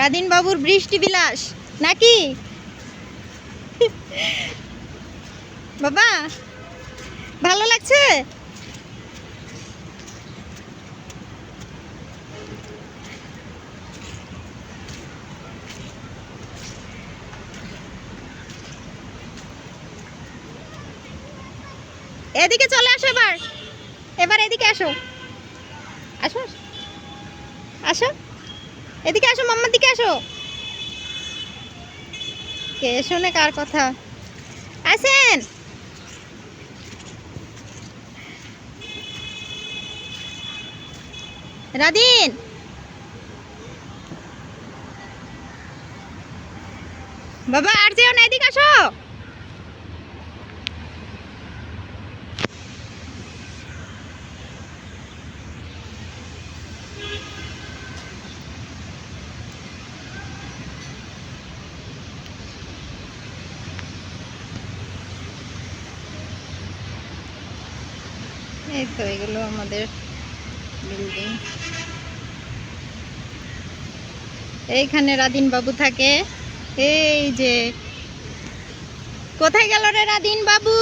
Radin বাবুর বৃষ্টি বিলাস নাকি? বাবা, ভালো লাগছে? এদিকে চলে আসো এবার। এবার এদিকে আসো। আসো আসো। এদিকে আসো, মাম্মার দিকে আসো। কে শোনে কার কথা? আসেন। রাদিন। বাবা, আর যেও না, এদিকে আসো। এই তো এগুলো আমাদের বিল্ডিং এইখানে রাদিন বাবু থাকে। এই যে, কোথায় গেল রে রাদিন বাবু?